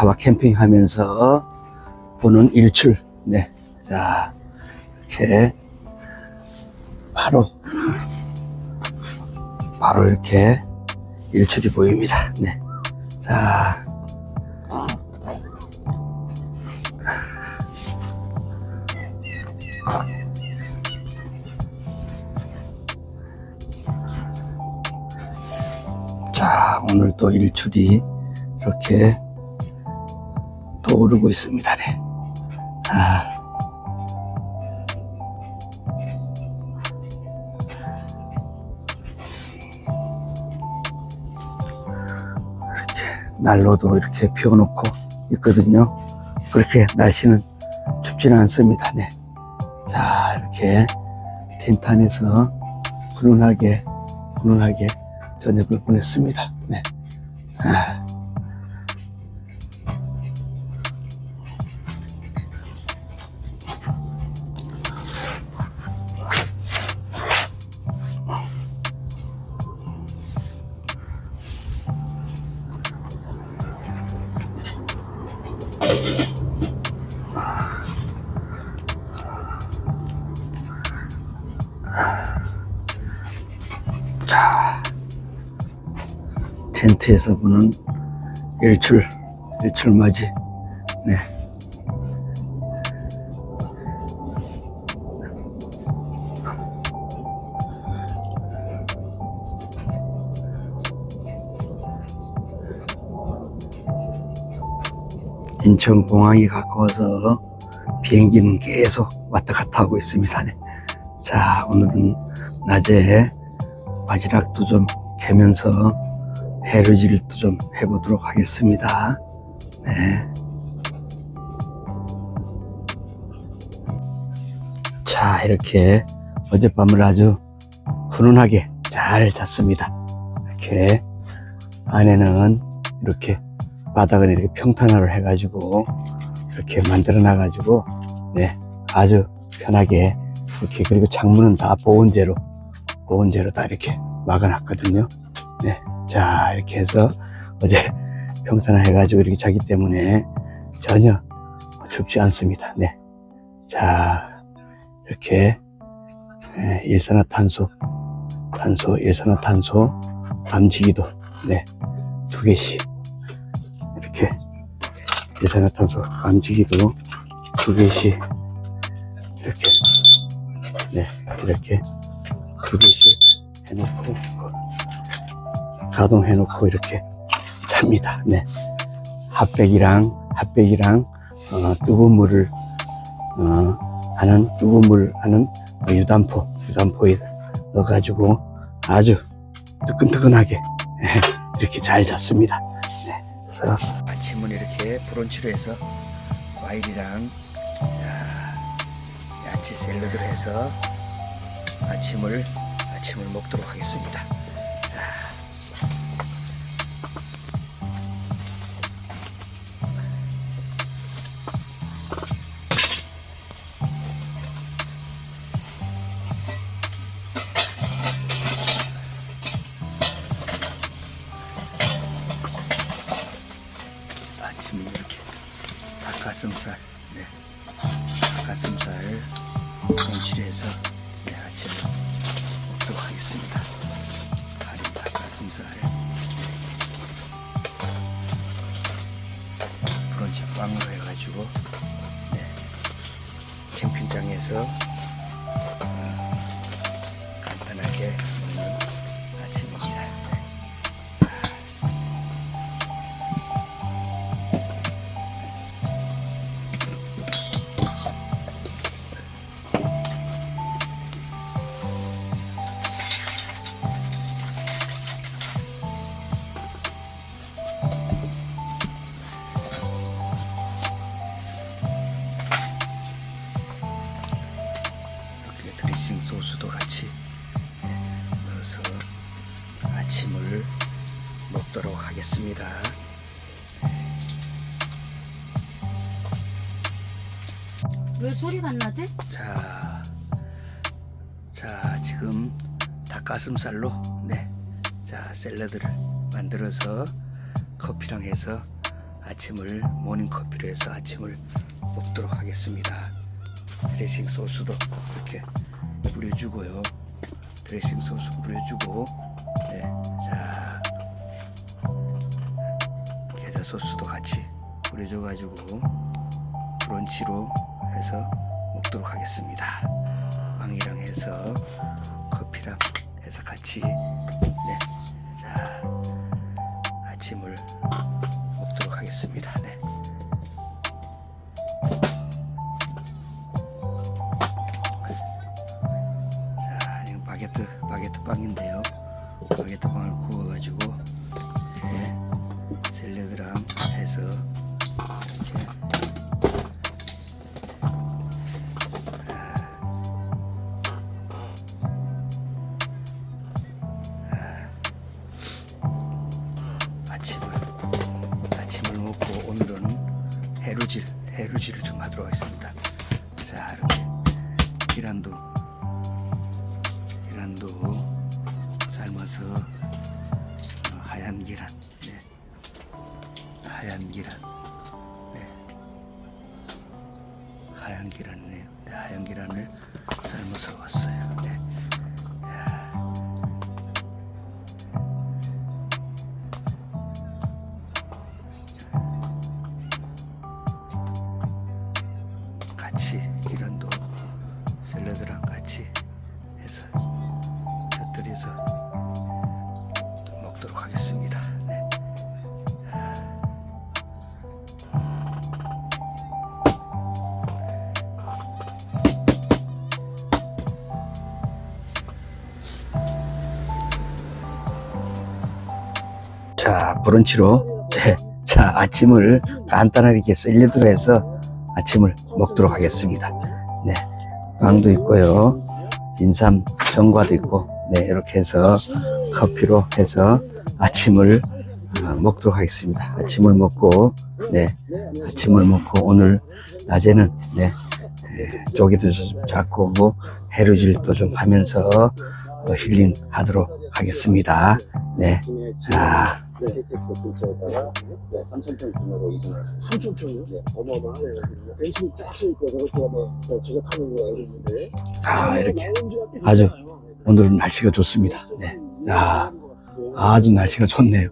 차와 캠핑하면서 보는 일출. 네. 자, 이렇게 바로 바로 이렇게 일출이 보입니다. 네. 자. 자, 오늘 또 일출이 이렇게 떠오르고 있습니다. 네. 아. 난로도 이렇게 피워놓고 있거든요. 그렇게 날씨는 춥지는 않습니다. 네. 자, 이렇게 텐트 안에서 훈훈하게, 훈훈하게 저녁을 보냈습니다. 네. 아. 텐트에서 보는 일출, 일출 맞이. 네. 인천 공항이 가까워서 비행기는 계속 왔다 갔다 하고 있습니다. 네. 자, 오늘은 낮에 바지락도 좀 캐면서 해루질도 좀 해보도록 하겠습니다. 네. 자, 이렇게 어젯밤을 아주 훈훈하게 잘 잤습니다. 이렇게 안에는 이렇게 바닥은 이렇게 평탄화를 해가지고 이렇게 만들어 놔가지고 네 아주 편하게 이렇게 그리고 창문은 다 보온재로 보온재로 다 이렇게 막아놨거든요. 네. 자, 이렇게 해서 어제 평탄화 해가지고 이렇게 자기 때문에 전혀 춥지 않습니다. 네. 자, 이렇게 네, 일산화탄소, 탄소, 일산화탄소, 감지기도 네, 두 개씩 이렇게 일산화탄소 감지기도 두 개씩 이렇게 네, 이렇게 두 개씩 해놓고 가동해 놓고 이렇게 잡니다. 네. 핫백이랑, 핫백이랑, 어, 뜨거운 물을, 어, 하는, 뜨거운 물 하는 유단포, 유단포에 넣어가지고 아주 뜨끈뜨끈하게 이렇게 잘 잤습니다. 네. 그래서 아침은 이렇게 브런치로 해서 과일이랑, 자, 야채 샐러드를 해서 아침을, 아침을 먹도록 하겠습니다. 아침은 이렇게 닭가슴살, 네, 닭가슴살 손질해서 하겠습니다. 가린 닭가슴살, 네. 브런치 빵으로 해가지고 네, 캠핑장에서 왜 소리가 안 나지? 자, 자 지금 닭가슴살로 네, 자 샐러드를 만들어서 커피랑 해서 아침을 모닝 커피로 해서 아침을 먹도록 하겠습니다. 드레싱 소스도 이렇게 뿌려주고요. 드레싱 소스 뿌려주고, 네, 자, 게자 소스도 같이 뿌려줘가지고 브런치로 해서 먹도록 하겠습니다. 빵이랑 해서 커피랑 해서 같이, 계란도 삶아서 어, 하얀 계란, 네. 하얀 계란, 네. 하얀 계란이네요. 네, 하얀 계란을 삶아서 왔어요. 네. 야. 같이 브런치로 제, 자 아침을 간단하게 이렇게 샐러드로 해서 아침을 먹도록 하겠습니다. 네, 빵도 있고요, 인삼 전과도 있고, 네 이렇게 해서 커피로 해서 아침을 어, 먹도록 하겠습니다. 아침을 먹고, 네 아침을 먹고 오늘 낮에는 네 예, 조기도 좀 잡고 뭐 해루질도 좀 하면서 어, 힐링하도록 하겠습니다. 네, 자. 네, 텍스 근처에다가 네, 3,000평 규모로 이전했습니다. 3,000평이요? 네. 어마어마하네요. 쫙 쓰니까 저것도 아마 더 제작하는 거 알고 있는데. 아, 이렇게 지가 꽤 아주 됐잖아요. 오늘은 날씨가 좋습니다. 네. 야, 아주 날씨가 좋네요.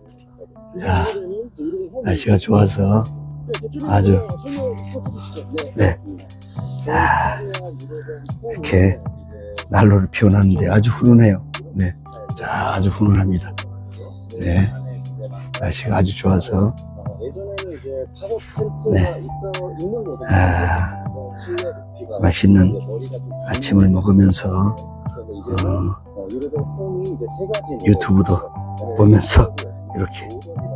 야, 날씨가 좋아서 아주 네. 야, 이렇게 난로를 피워놨는데 아주 훈훈해요. 네. 자, 아주 훈훈합니다. 네. 날씨가 아주 좋아서 예전에는 이제 팝업 텐트가 네. 있어 있는 거거든요. 아, 어, 맛있는 아침을 먹으면서 어, 어, 뭐 유튜브도 네, 보면서 이렇게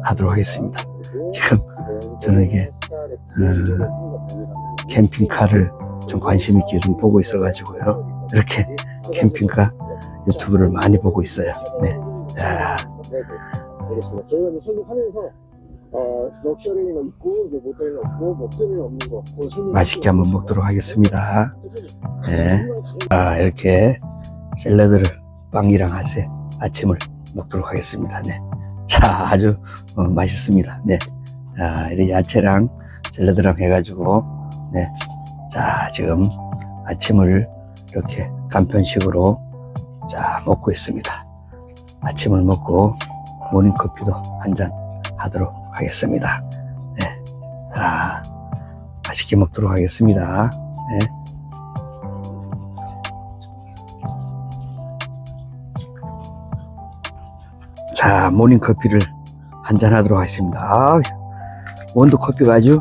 하도록 하겠습니다. 지금 저는 이게 어, 캠핑카를 좀 관심 있게 좀 보고 있어가지고요. 이렇게 캠핑카 유튜브를 많이 보고 있어요. 네. 야, 네. 그렇습니다. 저희가 이제 설명하면서 어, 럭셔리가 있고 이제 모텔은 없고 모텔은 없는 거. 맛있게 한번 먹도록 하겠습니다. 네. 정말 아, 이렇게 샐러드를 빵이랑 하세 아침을 먹도록 하겠습니다. 네. 자, 아주 어, 맛있습니다. 네. 자, 이렇게 야채랑 샐러드랑 해가지고, 네. 자, 지금 아침을 이렇게 간편식으로 자, 먹고 있습니다. 아침을 먹고 모닝커피도 한 잔 하도록 하겠습니다. 네. 자, 맛있게 먹도록 하겠습니다. 네. 자, 모닝커피를 한 잔 하도록 하겠습니다. 아, 원두 커피가 아주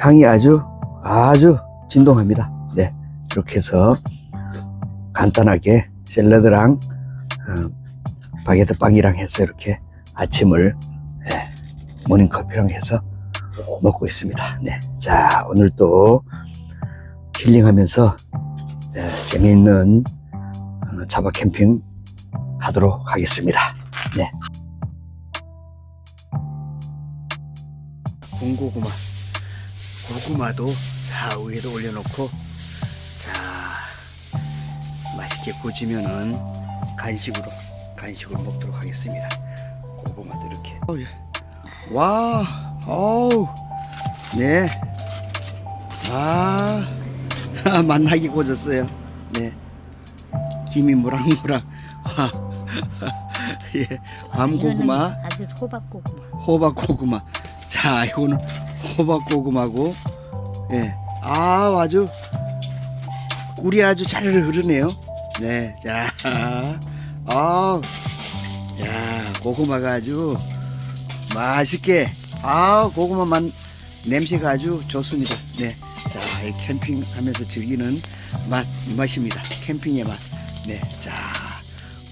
향이 아주 아주 진동합니다. 네, 이렇게 해서 간단하게 샐러드랑 어, 바게트 빵이랑 해서 이렇게 아침을 네, 모닝 커피랑 해서 먹고 있습니다. 네, 자 오늘 또 힐링하면서 네, 재미있는 어, 자바 캠핑 하도록 하겠습니다. 네. 군고구마. 고구마도 자 위에도 올려놓고 자 맛있게 구지면은 간식으로 간식으로 먹도록 하겠습니다. 고구마도 이렇게. 어, 예. 와 어우, 네. 아, 만나기 고졌어요. 네. 김이 무락무락. 예, 밤고구마, 아주 호박고구마. 호박고구마. 자, 이거는 호박고구마고, 예. 아, 아주, 꿀이 아주 잘 흐르네요. 네, 자, 아, 야, 고구마가 아주 맛있게, 아, 고구마 맛, 냄새가 아주 좋습니다. 네, 자, 이 캠핑하면서 즐기는 맛, 이 맛입니다. 캠핑의 맛. 네, 자,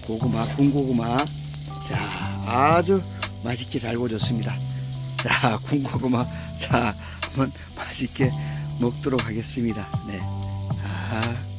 고구마, 군고구마. 자, 아주 맛있게 잘 구워졌습니다. 자, 군고구마. 자, 한번 맛있게 먹도록 하겠습니다. 네. 아,